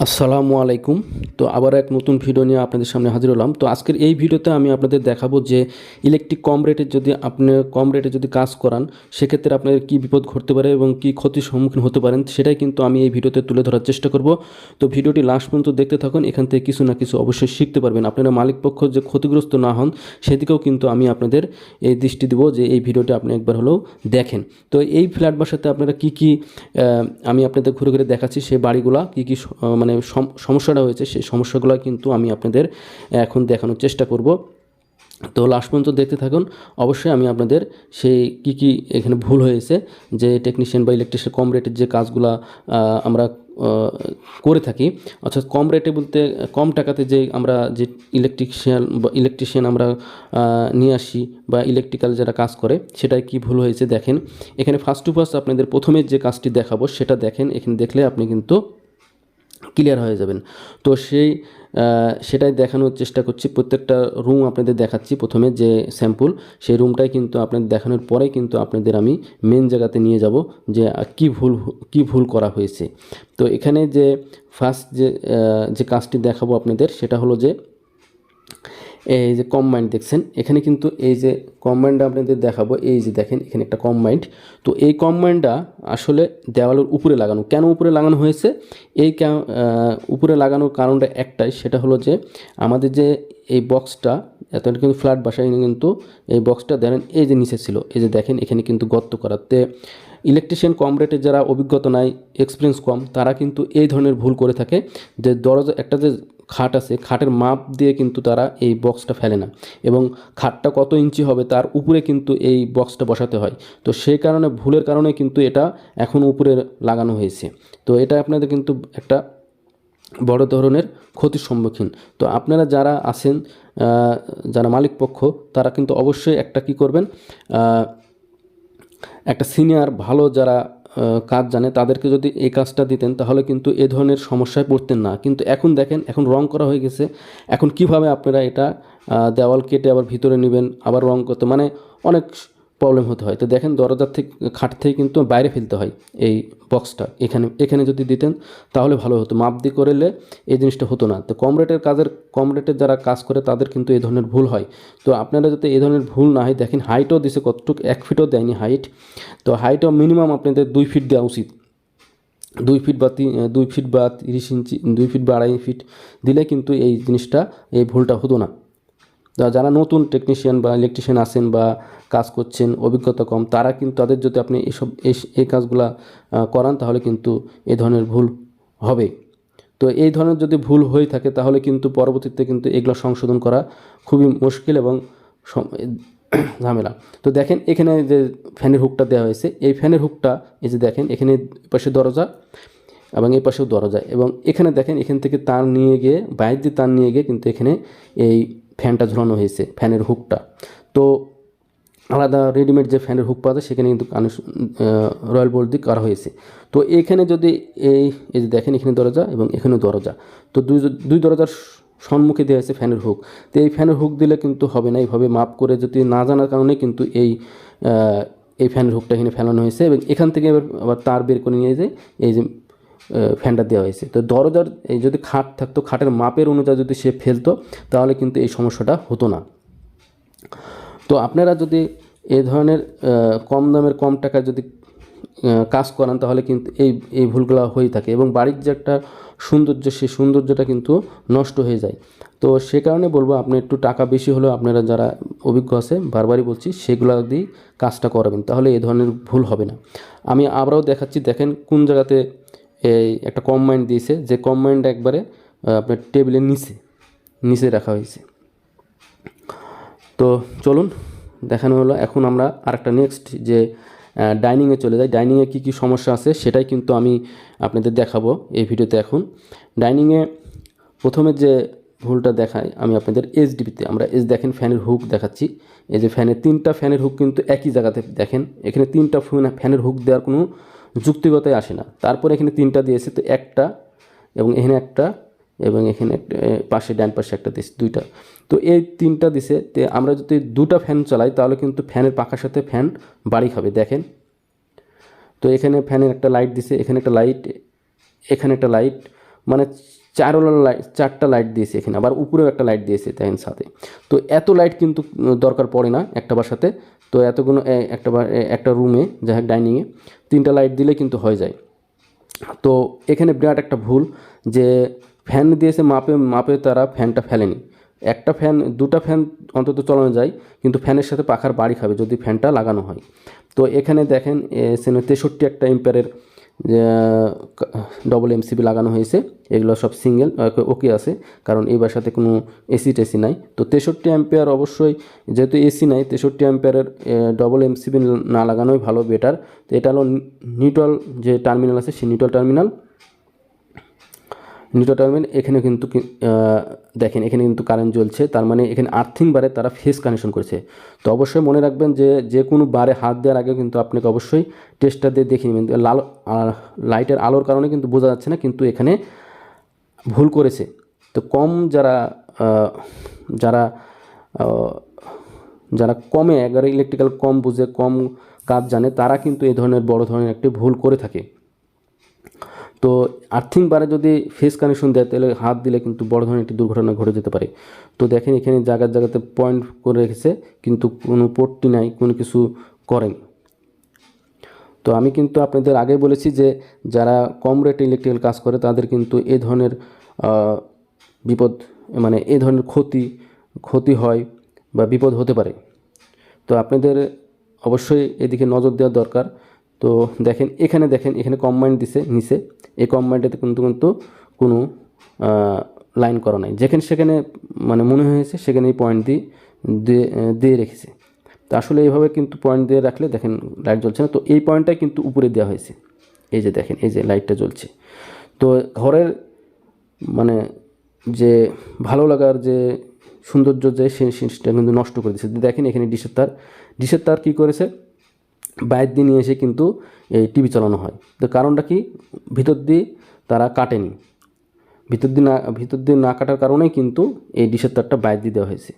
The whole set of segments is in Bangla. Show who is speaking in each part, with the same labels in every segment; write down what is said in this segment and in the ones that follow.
Speaker 1: আসসালামু আলাইকুম। তো আবার এক নতুন ভিডিও নিয়ে আপনাদের সামনে হাজির হলাম। তো আজকের এই ভিডিওতে আমি আপনাদের দেখাবো যে ইলেকট্রিক কম রেটে যদি আপনি কম রেটে যদি কাজ করান সেক্ষেত্রে আপনাদের কী বিপদ ঘটতে পারে এবং কী ক্ষতির সম্মুখীন হতে পারেন সেটাই কিন্তু আমি এই ভিডিওতে তুলে ধরার চেষ্টা করব। তো ভিডিওটি লাস্ট পর্যন্ত দেখতে থাকুন এখান থেকে কিছু না কিছু অবশ্যই শিখতে পারবেন। আপনারা মালিক পক্ষ যে ক্ষতিগ্রস্ত না হন সেদিকেও কিন্তু আমি আপনাদের এই দৃষ্টি দেবো যে এই ভিডিওটি আপনি একবার হলেও দেখেন। তো এই ফ্ল্যাট বাসাতে আপনারা কী কী আমি আপনাদের ঘুরে ঘুরে দেখাচ্ছি সেই বাড়িগুলা কী কী আহ, মানে সম- সমস্যাটা হয়েছে, সেই সমস্যাগুলো কিন্তু আমি আপনাদের এখন দেখানোর চেষ্টা করব। তো লাস্ট পর্যন্ত দেখতে থাকুন। অবশ্যই আমি আপনাদের সেই কি কি এখানে ভুল হয়েছে, যে টেকনিশিয়ান বা ইলেকট্রিশিয়ান কম রেটের যে কাজগুলা আমরা করে থাকি। অর্থাৎ কম রেটে বলতে, কম টাকাতে যে আমরা যে ইলেকট্রিশিয়ান বা ইলেকট্রিশিয়ান আমরা নিয়ে আসি বা ইলেকট্রিক্যাল যারা কাজ করে সেটাই কি ভুল হয়েছে দেখেন। এখানে ফার্স্ট টু ফার্স্ট আপনাদের প্রথমে যে কাজটি দেখাবো, সেটা দেখেন। এখানে দেখলে আপনি কিন্তু ক্লিয়ার হয়ে যাবেন। তো সেই সেটাই দেখানোর চেষ্টা করছি। প্রত্যেকটা রুম আপনাদের দেখাচ্ছি প্রথমে যে স্যাম্পল সেই রুমটাই কিন্তু আপনাদের দেখানোর পরে কিন্তু আপনাদের আমি মেন জায়গাতে নিয়ে যাব যে কি ভুল কি ভুল করা হয়েছে। তো এখানে যে ফার্স্ট যে যে কাজটি দেখাবো আপনাদের, সেটা হলো যে এই যে কম্বাইন্ড দেখছেন, এখানে কিন্তু এই যে কম্বাইন্ডটা আপনাদের দেখাবো, এই যে দেখেন এখানে একটা কম্বাইন্ড তো এই কম্বাইন্ডটা আসলে দেওয়ালের উপরে লাগানো। কেন উপরে লাগানো হয়েছে? এই উপরে লাগানোর কারণটা একটাই, সেটা হলো যে আমাদের যে এই বক্সটা এত কিন্তু ফ্ল্যাট বাসায় কিন্তু এই বক্সটা দেখেন, এই যে নিচে ছিল, এই যে দেখেন এখানে কিন্তু গর্ত করাতে ইলেকট্রিশিয়ান কম রেটের যারা অভিজ্ঞতা নাই এক্সপিরিয়েন্স কম, তারা কিন্তু এই ধরনের ভুল করে থাকে। যে দরজা, একটা যে খাট আছে, খাটের মাপ দিয়ে কিন্তু তারা এই বক্সটা ফেলে না। এবং খাটটা কত ইঞ্চি হবে তার উপরে কিন্তু এই বক্সটা বসাতে হয়। তো সেই কারণে, ভুলের কারণে কিন্তু এটা এখন উপরে লাগানো হয়েছে। তো এটা আপনাদের কিন্তু একটা বড় ধরনের ক্ষতির সম্মুখীন। তো আপনারা যারা আছেন যারা মালিক পক্ষ, তারা কিন্তু অবশ্যই একটা কি করবেন একটা সিনিয়র, ভালো যারা কাজ জানে, তাদেরকে যদি এই কাজটা দিতেন, তাহলে কিন্তু এ ধরনের সমস্যায় পড়তেন না। কিন্তু এখন দেখেন, এখন রং করা হয়ে গেছে। এখন কীভাবে আপনারা এটা দেওয়াল কেটে আবার ভিতরে নেবেন, আবার রং করতে মানে অনেক প্রবলেম হতে হয়। তো দেখেন দরজার থেকে খাট থেকে কিন্তু বাইরে ফেলতে হয় এই বক্সটা এখানে এখানে যদি দিতেন তাহলে ভালো হতো। মাপ দিয়ে করলে এই জিনিসটা হতো না। তো কম রেটের কাজের, কম রেটের যারা কাজ করে তাদের কিন্তু এই ধরনের ভুল হয়। তো আপনারা যাতে এই ধরনের ভুল না হয়, দেখেন হাইটও দিছে কতটুকু, এক ফিটও দেয়নি হাইট তো হাইটও মিনিমাম আপনাদের দুই ফিট দেওয়া উচিত। দুই ফিট বা দুই ফিট বা তিরিশ ইঞ্চি দুই ফিট বা আড়াই ফিট দিলে কিন্তু এই জিনিসটা, এই ভুলটা হতো না। যারা নতুন টেকনিশিয়ান বা ইলেকট্রিশিয়ান আছেন বা কাজ করছেন, অভিজ্ঞতা কম, তারা কিন্তু তাদের যদি আপনি এসব এই- কাজগুলা করান, তাহলে কিন্তু এ ধরনের ভুল হবে। তো এই ধরনের যদি ভুল হয়ে থাকে, তাহলে কিন্তু পরবর্তীতে কিন্তু এগুলো সংশোধন করা খুবই মুশকিল এবং ঝামেলা। তো দেখেন, এখানে যে ফ্যানের হুকটা দেওয়া হয়েছে, এই ফ্যানের হুকটা, এই যে দেখেন, এখানে পাশে দরজা এবং এই পাশেও দরজা এবং এখানে দেখেন, এখান থেকে তার নিয়ে গিয়ে, বাইর দিয়ে তার নিয়ে গিয়ে কিন্তু এখানে এই ফ্যানটা ঝোলানো হয়েছে, ফ্যানের হুকটা। তো আলাদা রেডিমেড যে ফ্যানের হুক পাওয়া সেখানে কিন্তু কানেকশন রয়্যাল বোল্ট দিয়ে করা হয়েছে। তো এখানে যদি এই এই যে দেখেন, এখানে দরজা এবং এখানেও দরজা। তো দুই দুই দরজার সম্মুখে দেওয়া হয়েছে ফ্যানের হুক। তো এই ফ্যানের হুক দিলে কিন্তু হবে না, এইভাবে মাপ করে যদি না জানার কারণে কিন্তু এই এই ফ্যানের হুকটা এখানে ফেলানো হয়েছে এবং এখান থেকে আবার তার বের করে নিয়ে যায়। এই যে ফ্যানটা দেওয়া হয়েছে। তো দরজার এই যদি খাট থাকতো, খাটের মাপের অনুযায়ী যদি সে ফেলতো, তাহলে কিন্তু এই সমস্যাটা হতো না। তো আপনারা যদি এ ধরনের কম দামের, কম টাকায় যদি কাজ করান, তাহলে কিন্তু এই এই ভুলগুলো হয়ে থাকে এবং বাড়ির যে একটা সৌন্দর্য, সেই সৌন্দর্যটা কিন্তু নষ্ট হয়ে যায়। তো সে কারণে বলব, আপনি একটু টাকা বেশি হলেও আপনারা যারা অভিজ্ঞ আছে, বারবারই বলছি, সেগুলো দিয়ে কাজটা করাবেন, তাহলে এ ধরনের ভুল হবে না। আমি আবারও দেখাচ্ছি, দেখেন কোন জায়গাতে এই একটা কম্বাইন্ড দিয়েছে, যে কম্বাইন্ড একবারে আপনার টেবিলের নিচে নিচে রাখা হয়েছে। তো চলুন, দেখানো হলো। এখন আমরা আরেকটা নেক্সট যে ডাইনিংয়ে চলে যাই। ডাইনিংয়ে কী কী সমস্যা আছে সেটাই কিন্তু আমি আপনাদের দেখাবো এই ভিডিওতে এখন। ডাইনিংয়ে প্রথমে যে ভুলটা দেখাই আমি আপনাদের এইচডিবিতে আমরা এস দেখেন ফ্যানের হুক দেখাচ্ছি। এই যে ফ্যানের তিনটা ফ্যানের হুক কিন্তু একই জায়গাতে দেখেন। এখানে তিনটা ফ্যানের হুক দেওয়ার কোনো যুক্তিগতই আসে না। তারপর এখানে তিনটা দিয়েছে, তো একটা এবং এখানে একটা এবং এখানে পাশে ডান পাশে একটা দিয়েছে, দুইটা। তো এই তিনটা দিছে তে আমরা যদি দুটা ফ্যান চালাই, তাহলে কিন্তু ফ্যানের পাখার সাথে ফ্যান বাড়ি খাবে দেখেন। তো এখানে ফ্যানের একটা লাইট দিছে, এখানে একটা লাইট, এখানে একটা লাইট মানে চারওয়ালা লাইট চারটা লাইট দিয়েছে এখানে, আবার উপরেও একটা লাইট দিয়েছে দেখেন সাথে। তো এত লাইট কিন্তু দরকার পড়ে না একটা বাসাতে তো এতগুলো একটা একটা রুমে যাই হোক ডাইনিংয়ে তিনটা লাইট দিলে কিন্তু হয়ে যায়। তো এখানে বিরাট একটা ভুল যে ফ্যান দিয়েছে, মাপে মাপে তারা ফ্যানটা ফেলেনি। একটা ফ্যান দুটা ফ্যান অন্তত চলানো যায়, কিন্তু ফ্যানের সাথে পাখার বাড়ি খাবে যদি ফ্যানটা লাগানো হয়। তো এখানে দেখেন সেন তেষট্টি একটা এম্পায়ারের ডবল এমসিবি লাগানো হয়েছে, এগুলো সব সিঙ্গেল ওকে আছে, কারণ এই বাসাতে কোনো এসি টেসি নাই। তো তেষট্টি অ্যাম্পেয়ার অবশ্যই, যেহেতু এসি নাই, তেষট্টি অ্যাম্পেয়ারের ডবল এমসিবি না লাগানোই ভালো বেটার তো এটা হলো নিটল যে টার্মিনাল আছে, সেই নিটল টার্মিনাল নিউট্রাল টার্মিনাল এখানে কিন্তু দেখেন, এখানে কিন্তু কারেন্ট জ্বলছে। তার মানে এখানে আর্থিং বারে তারা ফেস কানেকশন করেছে। তো অবশ্যই মনে রাখবেন যে যে কোনো বারে হাত দেওয়ার আগে কিন্তু আপনাকে অবশ্যই টেস্টটা দিয়ে দেখে নেবেন। লাল লাইটের আলোর কারণে কিন্তু বোঝা যাচ্ছে না, কিন্তু এখানে ভুল করেছে। তো কম যারা যারা যারা কমে, একবারে ইলেকট্রিক্যাল কম বুঝে, কম কাজ জানে, তারা কিন্তু এই ধরনের, বড় ধরনের একটি ভুল করে থাকে। তো আর্থিং বারে যদি ফেস কানেকশন দেয়, তাহলে হাত দিলে কিন্তু বড় ধরনের একটি দুর্ঘটনা ঘটে যেতে পারে। তো দেখেন এখানে জায়গার জায়গাতে পয়েন্ট করে রেখেছে, কিন্তু কোনো পোর্টটি নাই, কোনো কিছু করেনি। তো আমি কিন্তু আপনাদের আগে বলেছি যে, যারা কম রেটে ইলেকট্রিক্যাল কাজ করে, তাদের কিন্তু এ ধরনের বিপদ মানে এই ধরনের ক্ষতি ক্ষতি হয় বা বিপদ হতে পারে। তো আপনাদের অবশ্যই এদিকে নজর দেওয়া দরকার। তো দেখেন, এখানে দেখেন, এখানে কম্বাইন্ড দিছে নিচে এই কম্বাইন্ডটাতে কিন্তু কিন্তু কোনো লাইন করা নাই। যেখানে সেখানে মানে মনে হয়েছে সেখানে এই পয়েন্ট দিয়ে দিয়ে রেখেছে। তো আসলে এইভাবে কিন্তু পয়েন্ট দিয়ে রাখলে দেখেন লাইট জ্বলছে না। তো এই পয়েন্টটাই কিন্তু উপরে দেওয়া হয়েছে। এই যে দেখেন, এই যে লাইটটা জ্বলছে। তো ঘরের মানে যে ভালো লাগার যে সৌন্দর্য যে সেই কিন্তু নষ্ট করে দিচ্ছে দেখেন এখানে ডিশের তার। ডিশের তার কী করেছে? বাইর দিয়ে নিয়ে এসে কিন্তু এই টিভি চালানো হয়। তো কারণটা কি? ভিতর দিয়ে তারা কাটেনি। ভিতর দিয়ে না, ভিতর দিয়ে না কাটার কারণেই কিন্তু এই ডিশের তারটা বাইর দিয়ে দেওয়া হয়েছে।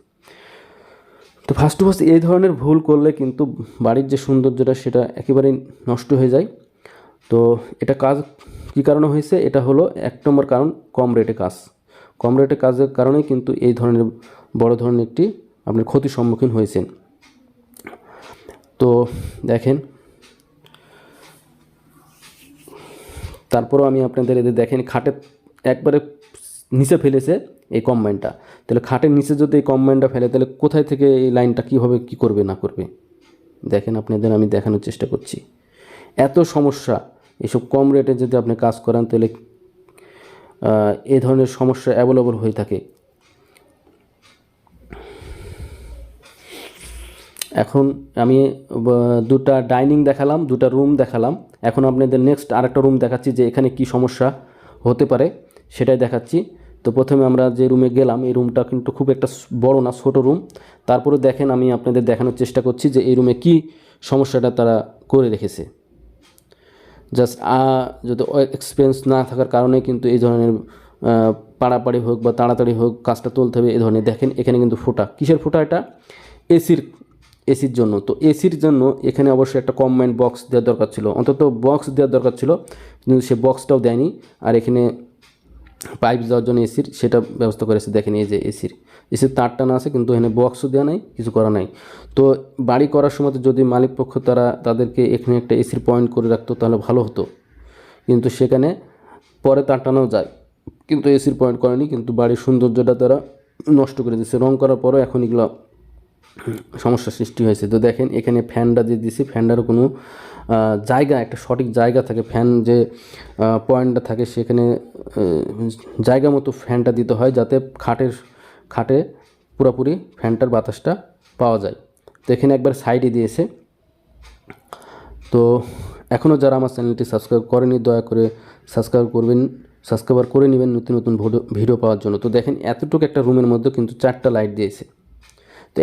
Speaker 1: তো ফার্স্ট অফ এই ধরনের ভুল করলে কিন্তু বাড়ির যে সৌন্দর্যটা সেটা একেবারেই নষ্ট হয়ে যায়। তো এটা কাজ কী কারণে হয়েছে? এটা হলো এক নম্বর কারণ, কম রেটে কাজ। কম রেটে কাজের কারণেই কিন্তু এই ধরনের, বড় ধরনের একটি আপনি ক্ষতির সম্মুখীন হয়েছেন। তো দেখেন। তারপরও আমি আপনাদের এদের দেখেন খাটে একবারে নিচে ফেলেছে এই কম্বাইনটা তাহলে খাটের নিচে যদি এই কম্বাইনটা ফেলে, তাহলে কোথায় থেকে এই লাইনটা কীভাবে কী করবে, না করবে? দেখেন আপনাদের আমি দেখানোর চেষ্টা করছি। এত সমস্যা, এসব কম রেটে যদি আপনি কাজ করান, তাহলে এ ধরনের সমস্যা অ্যাভেলেবল হয়ে থাকে। এখন আমি দুটা ডাইনিং দেখালাম, দুটা রুম দেখালাম। এখন আপনাদের নেক্সট আরেকটা রুম দেখাচ্ছি যে এখানে কি সমস্যা হতে পারে, সেটাই দেখাচ্ছি। তো প্রথমে আমরা যে রুমে গেলাম, এই রুমটা কিন্তু খুব একটা বড় না, ছোট রুম। তারপরে দেখেন, আমি আপনাদের দেখানোর চেষ্টা করছি যে এই রুমে কি সমস্যাটা তারা করে রেখেছে। জাস্ট যদি এক্সপিরিয়েন্স না থাকার কারণে কিন্তু এই ধরনের পাড়াপাড়ি হোক বা তাড়াতাড়ি হোক কাজটা তুলতে হবে, এই ধরনের। দেখেন, এখানে কিন্তু ফোটা। কিসের ফোটা এটা? এসির এসির জন্য। তো এসির জন্য এখানে অবশ্যই একটা কম্বাইন্ড বক্স দেওয়ার দরকার ছিল। অন্তত বক্স দেওয়ার দরকার ছিল, কিন্তু সে বক্সটাও দেয়নি। আর এখানে পাইপ যাওয়ার জন্য এসির, সেটা ব্যবস্থা করেছে দেখেন এই যে এসির। এসির তার টানা আছে, কিন্তু এখানে বক্সও দেওয়া নাই, কিছু করা নাই। তো বাড়ি করার সময় যদি মালিক পক্ষ তারা তাদেরকে এখানে একটা এসির পয়েন্ট করে রাখতো, তাহলে ভালো হতো। কিন্তু সেখানে পরে তার টানাও যায়। কিন্তু এসির পয়েন্ট করেনি, কিন্তু বাড়ির সৌন্দর্যটা তারা নষ্ট করে দিচ্ছে রং করার পরও এখন এগুলো সমস্যার সৃষ্টি হয়েছে। তো দেখেন, এখানে ফ্যানটা দিয়ে দিয়েছি ফ্যানটারও কোনো জায়গা, একটা সঠিক জায়গা থাকে। ফ্যান যে পয়েন্টটা থাকে, সেখানে জায়গা মতো ফ্যানটা দিতে হয় যাতে খাটের, খাটে পুরোপুরি ফ্যানটার বাতাসটা পাওয়া যায়। তো এখানে একবার সাইডে দিয়েছে। তো এখনও যারা আমার চ্যানেলটি সাবস্ক্রাইব করেনি, দয়া করে সাবস্ক্রাইব করবেন সাবস্ক্রাইবার করে নেবেন নতুন নতুন ভিডিও পাওয়ার জন্য। তো দেখেন, এতটুকু একটা রুমের মধ্যে কিন্তু চারটা লাইট দিয়েছে।